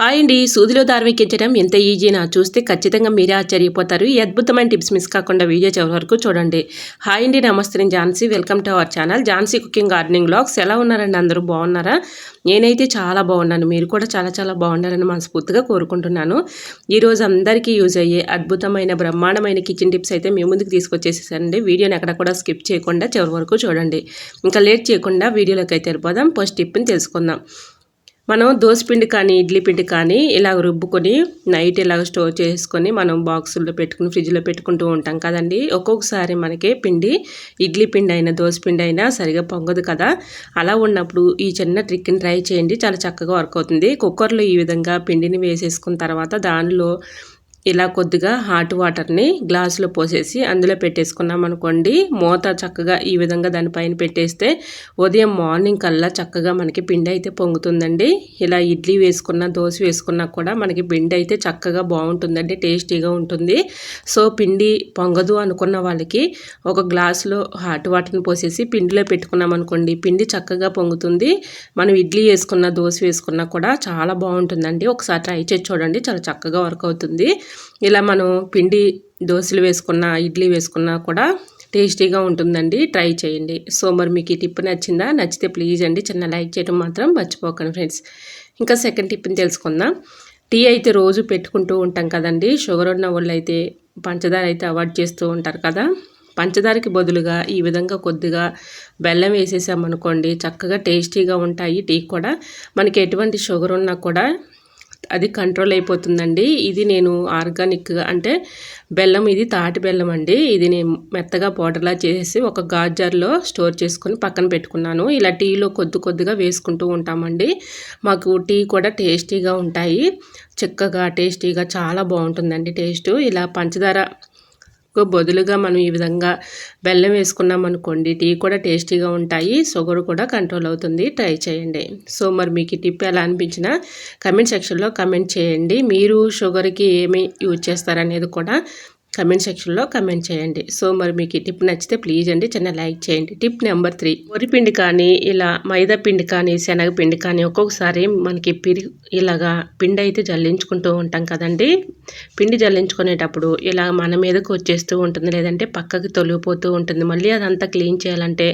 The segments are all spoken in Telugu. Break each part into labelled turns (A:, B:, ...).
A: హాయ్ అండి సూదిలో దార్వికించడం ఎంత ఈజీనా? చూస్తే ఖచ్చితంగా మీరే ఆశ్చర్యపోతారు. ఈ అద్భుతమైన టిప్స్ మిస్ కాకుండా వీడియో చివరి వరకు చూడండి. హాయ్ అండి నమస్తే. నేను Jhansi. Welcome to our channel. Jhansi cooking gardening blogs ఎలా ఉన్నారండి? అందరూ బాగున్నారా? నేనైతే చాలా బాగున్నాను. మీరు కూడా చాలా చాలా బాగుండాలని మనస్ఫూర్తిగా కోరుకుంటున్నాను. ఈరోజు అందరికీ యూజ్ అయ్యే అద్భుతమైన బ్రహ్మాండమైన కిచెన్ టిప్స్ అయితే మీ ముందుకు తీసుకొచ్చేసేసారండి వీడియోని ఎక్కడ కూడా స్కిప్ చేయకుండా చివరి వరకు చూడండి. ఇంకా లేట్ చేయకుండా వీడియోలోకి అయితే వెళ్ళిపోదాం. ఫస్ట్ టిప్ని తెలుసుకుందాం. మనం పిండి కానీ ఇడ్లీ పిండి కానీ ఇలా రుబ్బుకొని నైట్ ఇలాగ స్టోర్ చేసుకొని మనం బాక్సుల్లో పెట్టుకుని ఫ్రిడ్జ్లో పెట్టుకుంటూ ఉంటాం కదండి. ఒక్కొక్కసారి మనకి పిండి ఇడ్లీ పిండి అయినా పిండి అయినా సరిగా పొంగదు కదా. అలా ఉన్నప్పుడు ఈ చిన్న ట్రిక్ని ట్రై చేయండి. చాలా చక్కగా వర్క్ అవుతుంది. కుక్కర్లో ఈ విధంగా పిండిని వేసేసుకున్న తర్వాత దానిలో ఇలా కొద్దిగా హాట్ వాటర్ని గ్లాసులో పోసేసి అందులో పెట్టేసుకున్నాం అనుకోండి మూత చక్కగా ఈ విధంగా దానిపైన పెట్టేస్తే ఉదయం మార్నింగ్ కల్లా చక్కగా మనకి పిండి అయితే పొంగుతుందండి. ఇలా ఇడ్లీ వేసుకున్న దోశ వేసుకున్నా కూడా మనకి పిండి అయితే చక్కగా బాగుంటుందండి టేస్టీగా ఉంటుంది. సో పిండి పొంగదు అనుకున్న వాళ్ళకి ఒక గ్లాసులో హాట్ వాటర్ని పోసేసి పిండిలో పెట్టుకున్నాం అనుకోండి పిండి చక్కగా పొంగుతుంది. మనం ఇడ్లీ వేసుకున్న దోశ వేసుకున్నా కూడా చాలా బాగుంటుందండి. ఒకసారి ట్రై చేసి చూడండి చాలా చక్కగా వర్క్ అవుతుంది. ఇలా మనం పిండి దోశలు వేసుకున్న ఇడ్లీ వేసుకున్నా కూడా టేస్టీగా ఉంటుందండి. ట్రై చేయండి. సో మరి మీకు ఈ టిప్ నచ్చిందా? నచ్చితే ప్లీజ్ అండి. చిన్న లైక్ చేయడం మాత్రం మర్చిపోకండి ఫ్రెండ్స్. ఇంకా సెకండ్ టిప్ని తెలుసుకుందాం. టీ అయితే రోజు పెట్టుకుంటూ ఉంటాం కదండి. షుగర్ ఉన్న వాళ్ళు అయితే పంచదార అయితే అవాయిడ్ చేస్తూ ఉంటారు కదా. పంచదారకి బదులుగా ఈ విధంగా కొద్దిగా బెల్లం వేసేసామనుకోండి చక్కగా టేస్టీగా ఉంటాయి టీ కూడా. మనకి ఎటువంటి షుగర్ ఉన్నా కూడా అది కంట్రోల్ అయిపోతుందండి. ఇది నేను ఆర్గానిక్గా అంటే బెల్లం ఇది తాటి బెల్లం అండి. ఇది నేను మెత్తగా పౌడర్లా చేసి ఒక గాజర్లో స్టోర్ చేసుకొని పక్కన పెట్టుకున్నాను. ఇలా టీలో కొద్ది కొద్దిగా వేసుకుంటూ ఉంటామండి. మాకు టీ కూడా టేస్టీగా ఉంటాయి. చక్కగా టేస్టీగా చాలా బాగుంటుందండి టేస్ట్ ఇలా పంచదార బదులుగా మనం ఈ విధంగా బెల్లం వేసుకున్నాం అనుకోండి టీ కూడా టేస్టీగా ఉంటాయి షుగర్ కూడా కంట్రోల్ అవుతుంది. ట్రై చేయండి. సో మరి మీకు ఈ టిప్ ఎలా అనిపించినా కమెంట్ సెక్షన్లో కమెంట్ చేయండి. మీరు షుగర్కి ఏమి యూజ్ చేస్తారనేది కూడా కమెంట్ సెక్షన్లో కమెంట్ చేయండి. సో మరి మీకు ఈ టిప్ నచ్చితే ప్లీజ్ అండి చిన్న లైక్ చేయండి. టిప్ నెంబర్ త్రీ పిండి కానీ ఇలా మైదా పిండి కానీ శనగపిండి కానీ ఒక్కొక్కసారి మనకి పిరి ఇలాగా పిండి అయితే జల్లించుకుంటూ ఉంటాం కదండి. పిండి జల్లించుకునేటప్పుడు ఇలా మన మీదకి వచ్చేస్తూ ఉంటుంది లేదంటే పక్కకి తొలిగిపోతూ ఉంటుంది. మళ్ళీ అదంతా క్లీన్ చేయాలంటే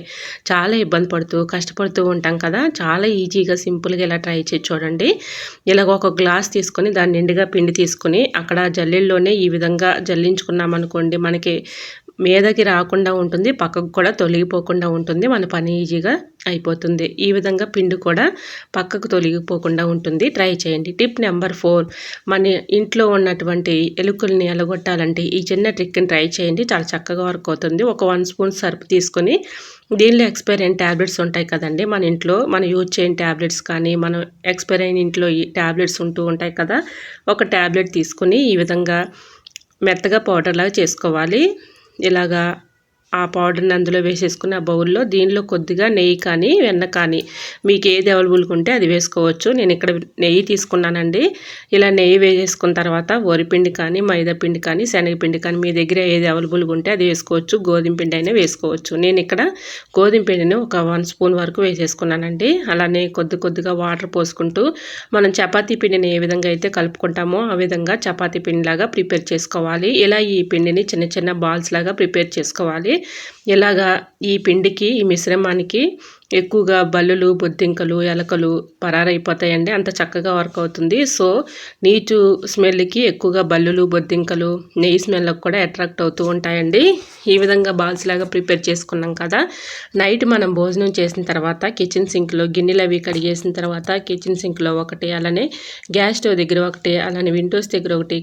A: చాలా ఇబ్బంది పడుతూ కష్టపడుతూ ఉంటాం కదా. చాలా ఈజీగా సింపుల్గా ఇలా ట్రై చేసి చూడండి. ఇలాగ ఒక గ్లాస్ తీసుకొని దాని నిండుగా పిండి తీసుకొని అక్కడ జల్లెల్లోనే ఈ విధంగా జల్లించు అనుకోండి మనకి మీదకి రాకుండా ఉంటుంది పక్కకు కూడా తొలగిపోకుండా ఉంటుంది మన పని ఈజీగా అయిపోతుంది. ఈ విధంగా పిండి కూడా పక్కకు తొలగిపోకుండా ఉంటుంది. ట్రై చేయండి. టిప్ నెంబర్ ఫోర్ మన ఇంట్లో ఉన్నటువంటి ఎలుకల్ని ఎలగొట్టాలంటే ఈ చిన్న ట్రిక్ని ట్రై చేయండి. చాలా చక్కగా వర్క్ అవుతుంది. ఒక వన్ స్పూన్ సర్ఫ్ తీసుకొని దీనిలో ఎక్స్పైర్ అయిన ట్యాబ్లెట్స్ ఉంటాయి కదండి మన ఇంట్లో మనం యూజ్ చేయని ట్యాబ్లెట్స్ కానీ మనం ఎక్స్పైర్ అయిన ఇంట్లో ఈ ట్యాబ్లెట్స్ ఉంటూ ఉంటాయి కదా ఒక ట్యాబ్లెట్ తీసుకొని ఈ విధంగా మెత్తగా పౌడర్లాగా చేసుకోవాలి. ఇలాగా ఆ పౌడర్ని అందులో వేసేసుకుని ఆ బౌల్లో దీనిలో కొద్దిగా నెయ్యి కానీ వెన్న కానీ మీకు ఏది అవైలబుల్గా ఉంటే అది వేసుకోవచ్చు. నేను ఇక్కడ నెయ్యి తీసుకున్నానండి. ఇలా నెయ్యి వేసేసుకున్న తర్వాత వరిపిండి కానీ మైదాపిండి కానీ శనగపిండి కానీ మీ దగ్గర ఏది అవైలబుల్గా ఉంటే అది వేసుకోవచ్చు. గోధుమ పిండి అయినా వేసుకోవచ్చు. నేను ఇక్కడ గోధుమ పిండిని ఒక వన్ స్పూన్ వరకు వేసేసుకున్నానండి. అలానే కొద్ది కొద్దిగా వాటర్ పోసుకుంటూ మనం చపాతీ పిండిని ఏ విధంగా అయితే కలుపుకుంటామో ఆ విధంగా చపాతీ పిండిలాగా ప్రిపేర్ చేసుకోవాలి. ఇలా ఈ పిండిని చిన్న చిన్న బాల్స్ లాగా ప్రిపేర్ చేసుకోవాలి. ఇలాగా ఈ పిండికి ఈ మిశ్రమానికి ఎక్కువగా బల్లులు బొద్దింకలు ఎలకలు పరారైపోతాయండి. అంత చక్కగా వర్క్ అవుతుంది. సో నీచు స్మెల్కి ఎక్కువగా బల్లులు బొద్దింకలు నెయ్యి స్మెల్కి కూడా అట్రాక్ట్ అవుతూ ఉంటాయండి. ఈ విధంగా బాల్స్ లాగా ప్రిపేర్ చేసుకున్నాం కదా. నైట్ మనం భోజనం చేసిన తర్వాత కిచెన్ సింక్లో గిన్నెలు అవి కడిగేసిన తర్వాత కిచెన్ సింక్లో ఒకటి అలానే గ్యాస్ స్టవ్ దగ్గర ఒకటి అలానే విండోస్ దగ్గర ఒకటి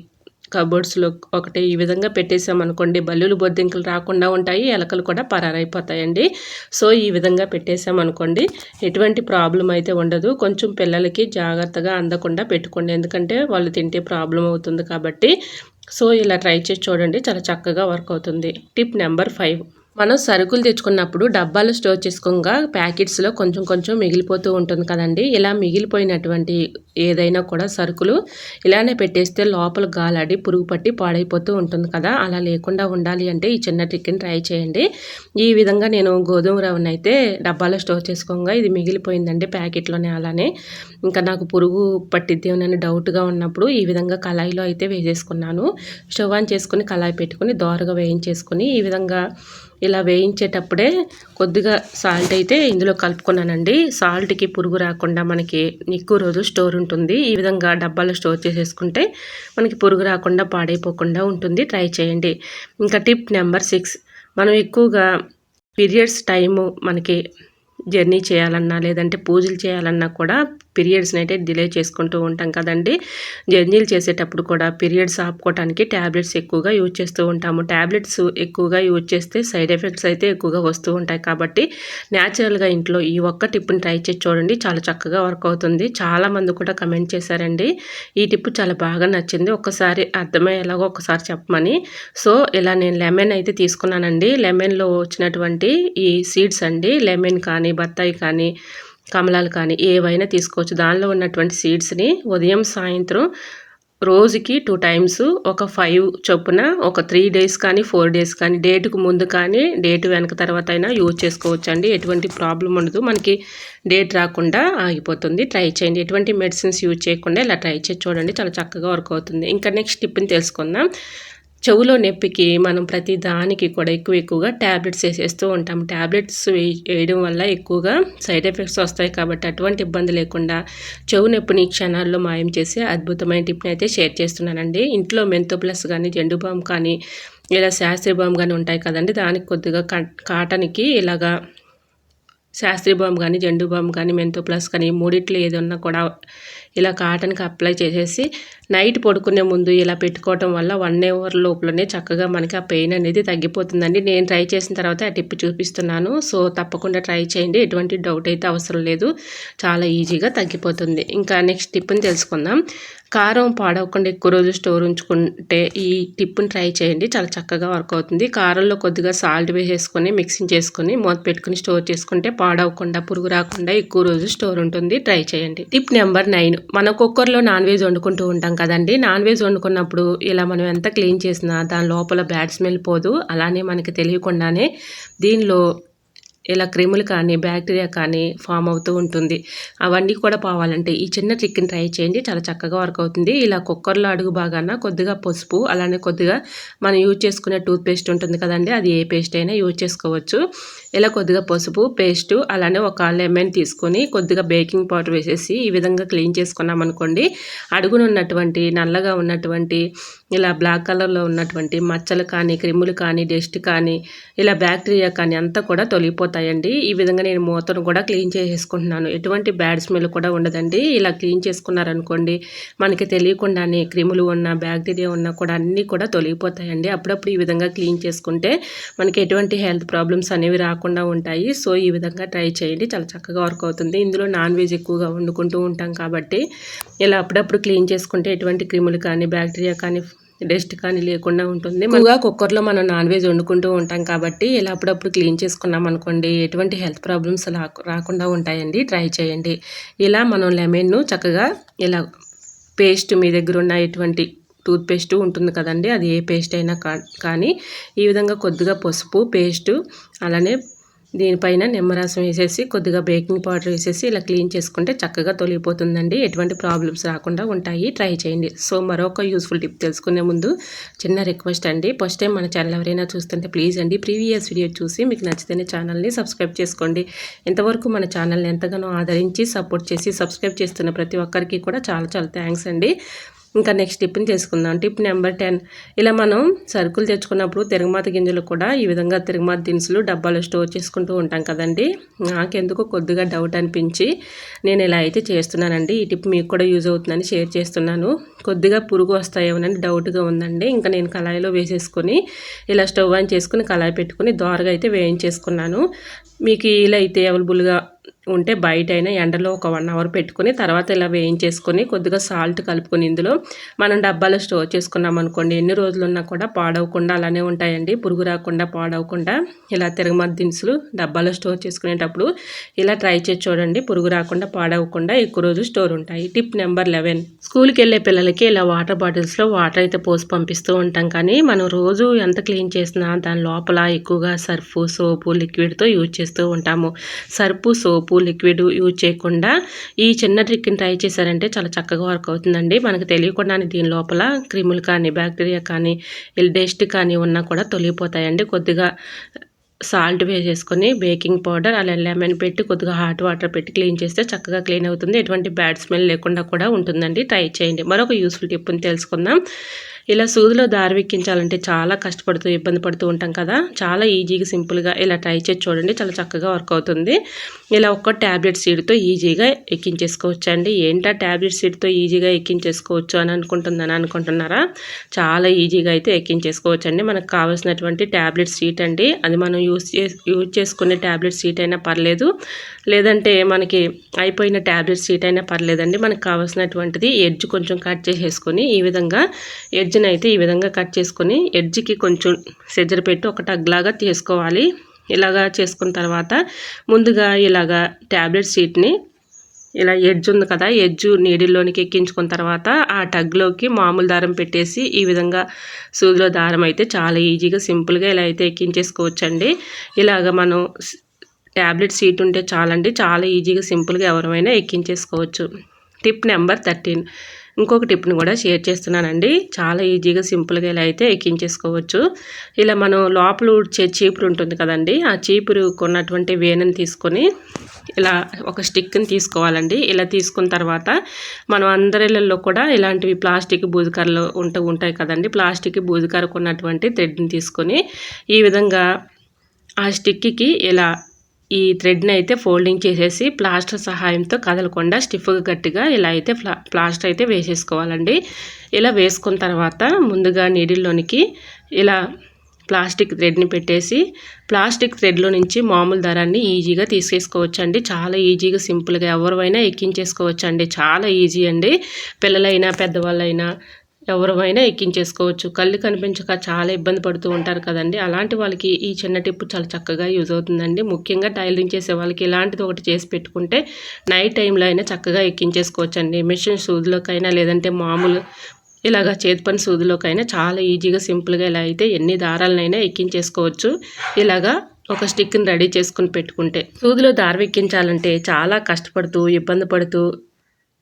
A: కబోర్డ్స్లో ఒకటి ఈ విధంగా పెట్టేసామనుకోండి బల్లులు బొద్దింకలు రాకుండా ఉంటాయి ఎలకలు కూడా పరారైపోతాయండి. సో ఈ విధంగా పెట్టేసామనుకోండి ఎటువంటి ప్రాబ్లం అయితే ఉండదు. కొంచెం పిల్లలకి జాగ్రత్తగా అందకుండా పెట్టుకోండి. ఎందుకంటే వాళ్ళు తింటే ప్రాబ్లం అవుతుంది కాబట్టి. సో ఇలా ట్రై చేసి చూడండి. చాలా చక్కగా వర్క్ అవుతుంది. Tip number five. మనం సరుకులు తెచ్చుకున్నప్పుడు డబ్బాలు స్టోర్ చేసుకోగా ప్యాకెట్స్లో కొంచెం కొంచెం మిగిలిపోతూ ఉంటుంది కదండి. ఇలా మిగిలిపోయినటువంటి ఏదైనా కూడా సరుకులు ఇలానే పెట్టేస్తే లోపల గాలాడి పురుగు పట్టి పాడైపోతూ ఉంటుంది కదా. అలా లేకుండా ఉండాలి అంటే ఈ చిన్న ట్రిక్ని ట్రై చేయండి. ఈ విధంగా నేను గోధుమ రవ్వను అయితే డబ్బాలో స్టోర్ చేసుకోగా ఇది మిగిలిపోయిందండి ప్యాకెట్లోనే అలానే. ఇంకా నాకు పురుగు పట్టిద్దేమోనని డౌట్గా ఉన్నప్పుడు ఈ విధంగా కళాయిలో అయితే వేసేసుకున్నాను. స్టవ్ ఆన్ చేసుకుని కళాయి పెట్టుకుని దోరగా వేయించేసుకుని ఈ విధంగా ఇలా వేయించేటప్పుడే కొద్దిగా సాల్ట్ అయితే ఇందులో కలుపుకున్నానండి. సాల్ట్కి పురుగు రాకుండా మనకి ఎక్కువ రోజు స్టోర్ ఉంటుంది. ఈ విధంగా డబ్బాలో స్టోర్ చేసేసుకుంటే మనకి పురుగు రాకుండా పాడైపోకుండా ఉంటుంది. ట్రై చేయండి. ఇంకా టిప్ నెంబర్ సిక్స్. మనం ఎక్కువగా పీరియడ్స్ టైము మనకి జర్నీ చేయాలన్నా లేదంటే పూజలు చేయాలన్నా కూడా పీరియడ్స్ని అయితే డిలే చేసుకుంటూ ఉంటాం కదండి. జర్నీలు చేసేటప్పుడు కూడా పీరియడ్స్ ఆపుకోవడానికి ట్యాబ్లెట్స్ ఎక్కువగా యూజ్ చేస్తూ ఉంటాము. ట్యాబ్లెట్స్ ఎక్కువగా యూజ్ చేస్తే సైడ్ ఎఫెక్ట్స్ అయితే ఎక్కువగా వస్తూ ఉంటాయి కాబట్టి న్యాచురల్గా ఇంట్లో ఈ ఒక్క టిప్ని ట్రై చేసి చూడండి. చాలా చక్కగా వర్క్ అవుతుంది. చాలామంది కూడా కమెంట్ చేశారండి. ఈ టిప్ చాలా బాగా నచ్చింది. ఒక్కసారి అర్థమయ్యేలాగా ఒకసారి చెప్పమని. సో ఇలా నేను లెమన్ అయితే తీసుకున్నానండి. లెమన్లో వచ్చినటువంటి ఈ సీడ్స్ అండి. లెమన్ కానీ బత్తాయి కానీ కమలాలు కానీ ఏవైనా తీసుకోవచ్చు. దానిలో ఉన్నటువంటి సీడ్స్ని ఉదయం సాయంత్రం రోజుకి టూ టైమ్స్ ఒక ఫైవ్ చొప్పున ఒక త్రీ డేస్ కానీ ఫోర్ డేస్ కానీ డేట్కు ముందు కానీ డేట్ వెనక తర్వాత అయినా యూజ్ చేసుకోవచ్చు అండి ఎటువంటి ప్రాబ్లం ఉండదు. మనకి డేట్ రాకుండా ఆగిపోతుంది. ట్రై చేయండి. ఎటువంటి మెడిసిన్స్ యూజ్ చేయకుండా ఇలా ట్రై చేసి చూడండి. చాలా చక్కగా వర్క్ అవుతుంది. ఇంకా నెక్స్ట్ టిప్ని తెలుసుకుందాం. చెవులో నొప్పికి మనం ప్రతి దానికి కూడా ఎక్కువ ఎక్కువగా ట్యాబ్లెట్స్ వేసేస్తూ ఉంటాం. ట్యాబ్లెట్స్ వేయడం వల్ల ఎక్కువగా సైడ్ ఎఫెక్ట్స్ వస్తాయి కాబట్టి అటువంటి ఇబ్బంది లేకుండా చెవు నొప్పిని క్షణాల్లో మాయం చేసే అద్భుతమైన టిప్ని అయితే షేర్ చేస్తున్నానండి. ఇంట్లో మెంతో ప్లస్ కానీ జెండు బామ్ కానీ ఇలా శాస్త్రీ బామ్ కానీ ఉంటాయి కదండి. దానికి కొద్దిగా కాటన్కి ఇలాగా శాస్త్రీ బామ్ కానీ జెండు బామ్ కానీ మెంతో ప్లస్ కానీ మూడిట్లో ఏదన్నా కూడా ఇలా కాటన్కి అప్లై చేసేసి నైట్ పడుకునే ముందు ఇలా పెట్టుకోవటం వల్ల వన్ అవర్ లోపలనే చక్కగా మనకి ఆ పెయిన్ అనేది తగ్గిపోతుందండి. నేను ట్రై చేసిన తర్వాత ఆ టిప్ చూపిస్తున్నాను. సో తప్పకుండా ట్రై చేయండి. ఎటువంటి డౌట్ అయితే అవసరం లేదు. చాలా ఈజీగా తగ్గిపోతుంది. ఇంకా నెక్స్ట్ టిప్ని తెలుసుకుందాం. కారం పాడవకుండా ఎక్కువ రోజు స్టోర్ ఉంచుకుంటే ఈ టిప్ని ట్రై చేయండి. చాలా చక్కగా వర్క్ అవుతుంది. కారంలో కొద్దిగా సాల్ట్ వేసేసుకొని మిక్సింగ్ చేసుకొని మూత పెట్టుకుని స్టోర్ చేసుకుంటే పాడవకుండా పురుగు రాకుండా ఎక్కువ రోజు స్టోర్ ఉంటుంది. ట్రై చేయండి. టిప్ నెంబర్ నైన్ మన కుక్కర్లో నాన్ వెజ్ వండుకుంటూ ఉంటాం కదండి. నాన్ వెజ్ వండుకున్నప్పుడు ఇలా మనం ఎంత క్లీన్ చేసినా దాని లోపల బ్యాడ్ స్మెల్ పోదు. అలానే మనకి తెలియకుండానే దీనిలో ఇలా క్రిములు కానీ బ్యాక్టీరియా కానీ ఫామ్ అవుతూ ఉంటుంది. అవన్నీ కూడా పోవాలంటే ఈ చిన్న ట్రిక్ని ట్రై చేయండి. చాలా చక్కగా వర్క్ అవుతుంది. ఇలా కుక్కర్లో అడుగు బాగాన కొద్దిగా పసుపు అలానే కొద్దిగా మనం యూజ్ చేసుకునే టూత్ పేస్ట్ ఉంటుంది కదండి. అది ఏ పేస్ట్ అయినా యూజ్ చేసుకోవచ్చు. ఇలా కొద్దిగా పసుపు పేస్టు అలానే ఒక లెమన్ తీసుకొని కొద్దిగా బేకింగ్ పౌడర్ వేసేసి ఈ విధంగా క్లీన్ చేసుకున్నాం అనుకోండి అడుగున ఉన్నటువంటి నల్లగా ఉన్నటువంటి ఇలా బ్లాక్ కలర్లో ఉన్నటువంటి మచ్చలు కానీ క్రిములు కానీ డస్ట్ కానీ ఇలా బ్యాక్టీరియా కానీ అంతా కూడా తొలగిపోతాయండి ఈ విధంగా నేను మూతను కూడా క్లీన్ చేసేసుకుంటున్నాను. ఎటువంటి బ్యాడ్ స్మెల్ కూడా ఉండదండి. ఇలా క్లీన్ చేసుకున్నారనుకోండి మనకి తెలియకుండానే క్రిములు ఉన్న బ్యాక్టీరియా ఉన్నా కూడా అన్నీ కూడా తొలగిపోతాయండి. అప్పుడప్పుడు ఈ విధంగా క్లీన్ చేసుకుంటే మనకి ఎటువంటి హెల్త్ ప్రాబ్లమ్స్ అనేవి రాకుండా ఉంటాయి. సో ఈ విధంగా ట్రై చేయండి. చాలా చక్కగా వర్క్ అవుతుంది. ఇందులో నాన్ వెజ్ ఎక్కువగా వండుకుంటూ ఉంటాం కాబట్టి ఇలా అప్పుడప్పుడు క్లీన్ చేసుకుంటే ఎటువంటి క్రిములు కానీ బ్యాక్టీరియా కానీ డస్ట్ కానీ లేకుండా ఉంటుంది. ఎక్కువగా కుక్కర్లో మనం నాన్ వెజ్ వండుకుంటూ ఉంటాం కాబట్టి ఇలా అప్పుడప్పుడు క్లీన్ చేసుకున్నాం అనుకోండి ఎటువంటి హెల్త్ ప్రాబ్లమ్స్ రాకుండా ఉంటాయండి. ట్రై చేయండి. ఇలా మనం లెమన్ను చక్కగా ఇలా పేస్ట్ మీ దగ్గర ఉన్న ఎటువంటి టూత్పేస్ట్ ఉంటుంది కదండి అది ఏ పేస్ట్ అయినా కానీ ఈ విధంగా కొద్దిగా పసుపు పేస్టు అలానే దీనిపైన నిమ్మరసం వేసేసి కొద్దిగా బేకింగ్ పౌడర్ వేసేసి ఇలా క్లీన్ చేసుకుంటే చక్కగా తొలగిపోతుందండి. ఎటువంటి ప్రాబ్లమ్స్ రాకుండా ఉంటాయి. ట్రై చేయండి. సో మరొక యూస్ఫుల్ టిప్ తెలుసుకునే ముందు చిన్న రిక్వెస్ట్ అండి. ఫస్ట్ టైం మన ఛానల్ ఎవరైనా చూస్తుంటే ప్లీజ్ అండి ప్రీవియస్ వీడియో చూసి మీకు నచ్చితేనే ఛానల్ని సబ్స్క్రైబ్ చేసుకోండి. ఇంతవరకు మన ఛానల్ని ఎంతగానో ఆదరించి సపోర్ట్ చేసి సబ్స్క్రైబ్ చేస్తున్న ప్రతి ఒక్కరికి కూడా చాలా చాలా థ్యాంక్స్ అండి. ఇంకా నెక్స్ట్ టిప్ని చేసుకుందాం. టిప్ నెంబర్ టెన్ ఇలా మనం సరుకులు తెచ్చుకున్నప్పుడు తిరగమాత గింజలు కూడా ఈ విధంగా తిరగమాత దినుసులు డబ్బాలో స్టోర్ చేసుకుంటూ ఉంటాం కదండి. నాకెందుకు కొద్దిగా డౌట్ అనిపించి నేను ఇలా అయితే చేస్తున్నానండి. ఈ టిప్ మీకు కూడా యూజ్ అవుతుందని షేర్ చేస్తున్నాను. కొద్దిగా పురుగు వస్తాయేమోనని డౌట్గా ఉందండి. ఇంకా నేను కళాయిలో వేసేసుకొని ఇలా స్టవ్ ఆన్ చేసుకుని కళాయి పెట్టుకుని దోరగా అయితే వేయించేసుకున్నాను. మీకు ఇలా అయితే అవైలబుల్గా ఉంటే బయట అయినా ఎండలో ఒక వన్ అవర్ పెట్టుకుని తర్వాత ఇలా వేయించేసుకొని కొద్దిగా సాల్ట్ కలుపుకొని ఇందులో మనం డబ్బాలో స్టోర్ చేసుకున్నాం అనుకోండి. ఎన్ని రోజులు ఉన్నా కూడా పాడవకుండా అలానే ఉంటాయండి. పురుగు రాకుండా పాడవకుండా ఇలా తిరగమద్ద దినుసులు డబ్బాలో స్టోర్ చేసుకునేటప్పుడు ఇలా ట్రై చేసి చూడండి. పురుగు రాకుండా పాడవకుండా ఎక్కువ రోజు స్టోర్ ఉంటాయి. Tip number eleven. స్కూల్కి వెళ్ళే పిల్లలకి ఇలా వాటర్ బాటిల్స్లో వాటర్ అయితే పోసి పంపిస్తూ ఉంటాం. కానీ మనం రోజు ఎంత క్లీన్ చేసినా దాని లోపల ఎక్కువగా సర్ఫ్ సోపు లిక్విడ్తో యూజ్ చేస్తూ ఉంటాము. సర్ఫ్ సోపు లిక్విడ్ యూజ్ చేయకుండా ఈ చిన్న ట్రిక్ని ట్రై చేశారంటే చాలా చక్కగా వర్క్ అవుతుందండి. మనకు తెలియకుండానే దీని లోపల క్రిములు కానీ బ్యాక్టీరియా కానీ డస్ట్ కానీ ఉన్నా కూడా తొలగిపోతాయండి. కొద్దిగా సాల్ట్ వేసేసుకొని బేకింగ్ పౌడర్ అలా లెమన్ పెట్టి కొద్దిగా హాట్ వాటర్ పెట్టి క్లీన్ చేస్తే చక్కగా క్లీన్ అవుతుంది. ఎటువంటి బ్యాడ్ స్మెల్ లేకుండా కూడా ఉంటుందండి. ట్రై చేయండి. మరొక యూస్ఫుల్ టిప్ని తెలుసుకుందాం. ఇలా సూదిలో దారి ఎక్కించాలంటే చాలా కష్టపడుతూ ఇబ్బంది పడుతూ ఉంటాం కదా. చాలా ఈజీగా సింపుల్గా ఇలా ట్రై చేసి చూడండి. చాలా చక్కగా వర్క్ అవుతుంది. ఇలా ఒక్క ట్యాబ్లెట్ సీడ్తో ఈజీగా ఎక్కించేసుకోవచ్చు అండి ఏంటా ట్యాబ్లెట్ సీడ్తో ఈజీగా ఎక్కించేసుకోవచ్చు అని అనుకుంటుందని అనుకుంటున్నారా? చాలా ఈజీగా అయితే ఎక్కించేసుకోవచ్చు అండి మనకు కావాల్సినటువంటి ట్యాబ్లెట్ సీట్ అండి. అది మనం యూస్ చేసి యూజ్ చేసుకునే ట్యాబ్లెట్ సీట్ అయినా పర్లేదు. లేదంటే మనకి అయిపోయిన ట్యాబ్లెట్ సీట్ అయినా పర్లేదండి. మనకు కావాల్సినటువంటిది ఎడ్జ్ కొంచెం కట్ చేసేసుకొని ఈ విధంగా ఎడ్జ్ ఎడ్జ్ని అయితే ఈ విధంగా కట్ చేసుకొని ఎడ్జ్కి కొంచెం సెజర్ పెట్టి ఒక టగ్లాగా తీసుకోవాలి. ఇలాగా చేసుకున్న తర్వాత ముందుగా ఇలాగా ట్యాబ్లెట్ సీట్ని ఇలా ఎడ్జ్ ఉంది కదా ఎడ్జ్ నీడిల్లోనికి ఎక్కించుకున్న తర్వాత ఆ టగ్లోకి మామూలు దారం పెట్టేసి ఈ విధంగా సూదిలో దారం అయితే చాలా ఈజీగా సింపుల్గా ఇలా అయితే ఎక్కించేసుకోవచ్చండి. ఇలాగ మనం ట్యాబ్లెట్ సీట్ ఉంటే చాలండి చాలా ఈజీగా సింపుల్గా ఎవరైనా ఎక్కించేసుకోవచ్చు. Tip number thirteen. ఇంకొక టిప్ని కూడా షేర్ చేస్తున్నానండి. చాలా ఈజీగా సింపుల్గా ఇలా అయితే ఎక్కించేసుకోవచ్చు. ఇలా మనం లోపల ఉడ్చే చీపురు ఉంటుంది కదండి ఆ చీపురు కొన్నటువంటి వేనని తీసుకొని ఇలా ఒక స్టిక్ని తీసుకోవాలండి. ఇలా తీసుకున్న తర్వాత మనం అందరిలో కూడా ఇలాంటివి ప్లాస్టిక్ బూజుకర్రలు ఉంటూ ఉంటాయి కదండి ప్లాస్టిక్ బూజుకర్రకు ఉన్నటువంటి థ్రెడ్ని తీసుకొని ఈ విధంగా ఆ స్టిక్కి ఇలా ఈ థ్రెడ్ని అయితే ఫోల్డింగ్ చేసేసి ప్లాస్టర్ సహాయంతో కదలకుండా స్టిఫ్గా గట్టిగా ఇలా అయితే ప్లాస్టర్ అయితే వేసేసుకోవాలండి. ఇలా వేసుకున్న తర్వాత ముందుగా నీడిల్లోనికి ఇలా ప్లాస్టిక్ థ్రెడ్ని పెట్టేసి ప్లాస్టిక్ థ్రెడ్లో నుంచి మామూలు ధరాన్ని ఈజీగా తీసేసుకోవచ్చండి. చాలా ఈజీగా సింపుల్గా ఎవరైనా ఎక్కించేసుకోవచ్చండి. చాలా ఈజీ అండి. పిల్లలైనా పెద్దవాళ్ళైనా ఎవరమైనా ఎక్కించేసుకోవచ్చు. కళ్ళు కనిపించక చాలా ఇబ్బంది పడుతూ ఉంటారు కదండి. అలాంటి వాళ్ళకి ఈ చిన్న టిప్పు చాలా చక్కగా యూజ్ అవుతుందండి. ముఖ్యంగా టైలరింగ్ చేసే వాళ్ళకి ఇలాంటిది ఒకటి చేసి పెట్టుకుంటే నైట్ టైంలో అయినా చక్కగా ఎక్కించేసుకోవచ్చు అండి మిషన్ సూదిలోకైనా లేదంటే మామూలు ఇలాగా చేతి పని సూదిలోకైనా చాలా ఈజీగా సింపుల్గా ఇలా అయితే ఎన్ని దారాలనైనా ఎక్కించేసుకోవచ్చు. ఇలాగా ఒక స్టిక్ని రెడీ చేసుకుని పెట్టుకుంటే. సూదిలో దారం ఎక్కించాలంటే చాలా కష్టపడుతూ ఇబ్బంది పడుతూ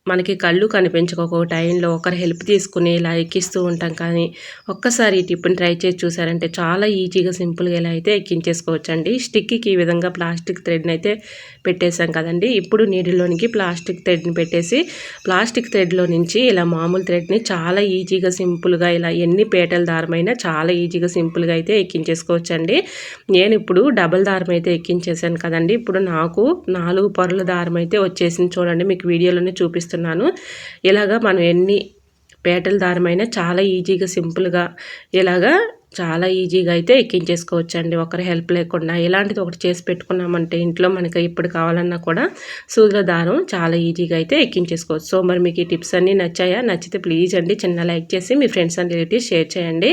A: మనకి కళ్ళు కనిపించక టైంలో ఒకరి హెల్ప్ తీసుకుని ఇలా ఎక్కిస్తూ ఉంటాం కానీ ఒక్కసారి ఈ టిప్ని ట్రై చేసి చూసారంటే చాలా ఈజీగా సింపుల్గా ఇలా అయితే ఎక్కించేసుకోవచ్చండి. స్టిక్కి ఈ విధంగా ప్లాస్టిక్ థ్రెడ్ని అయితే పెట్టేశాం కదండి. ఇప్పుడు నీటిలోనికి ప్లాస్టిక్ థ్రెడ్ని పెట్టేసి ప్లాస్టిక్ థ్రెడ్లో నుంచి ఇలా మామూలు థ్రెడ్ని చాలా ఈజీగా సింపుల్గా ఇలా ఎన్ని పేటల దారమైనా చాలా ఈజీగా సింపుల్గా అయితే ఎక్కించేసుకోవచ్చండి. నేను ఇప్పుడు డబల్ దారం అయితే ఎక్కించేసాను కదండి. ఇప్పుడు నాకు నాలుగు పొరల దారం అయితే వచ్చేసింది చూడండి. మీకు వీడియోలోనే చూపిస్తాను చూపిస్తున్నాను. ఇలాగా మనం ఎన్ని పేటల దారమైనా చాలా ఈజీగా సింపుల్గా ఇలాగా చాలా ఈజీగా అయితే ఎక్కించేసుకోవచ్చు అండి ఒకరి హెల్ప్ లేకుండా ఇలాంటిది ఒకటి చేసి పెట్టుకున్నామంటే ఇంట్లో మనకి ఇప్పుడు కావాలన్నా కూడా సూదుల దారం చాలా ఈజీగా అయితే ఎక్కించేసుకోవచ్చు. సో మరి మీకు ఈ టిప్స్ అన్నీ నచ్చాయా? నచ్చితే ప్లీజ్ అండి చిన్న లైక్ చేసి మీ ఫ్రెండ్స్ అండ్ రిలేటివ్స్ షేర్ చేయండి.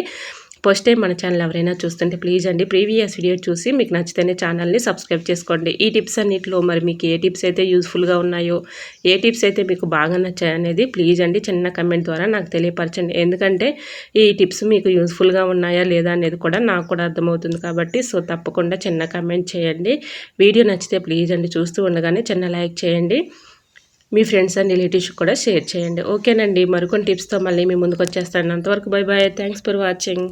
A: ఫస్ట్ టైం మన ఛానల్ ఎవరైనా చూస్తుంటే ప్లీజ్ అండి ప్రీవియస్ వీడియో చూసి మీకు నచ్చితేనే ఛానల్ని సబ్స్క్రైబ్ చేసుకోండి. ఈ టిప్స్ అన్నింటిలో మరి మీకు ఏ టిప్స్ అయితే యూస్ఫుల్గా ఉన్నాయో ఏ టిప్స్ అయితే మీకు బాగా నచ్చాయనేది ప్లీజ్ అండి చిన్న కమెంట్ ద్వారా నాకు తెలియపరచండి. ఎందుకంటే ఈ టిప్స్ మీకు యూస్ఫుల్గా ఉన్నాయా లేదా అనేది కూడా నాకు కూడా అర్థమవుతుంది కాబట్టి సో తప్పకుండా చిన్న కమెంట్ చేయండి. వీడియో నచ్చితే ప్లీజ్ అండి చూస్తూ ఉండగానే చిన్న లైక్ చేయండి. మీ ఫ్రెండ్స్ అండ్ రిలేటివ్స్ కూడా షేర్ చేయండి. ఓకేనండి మరికొన్ని టిప్స్తో మళ్ళీ మీ ముందుకు వచ్చేస్తాను. అంతవరకు bye bye thanks for watching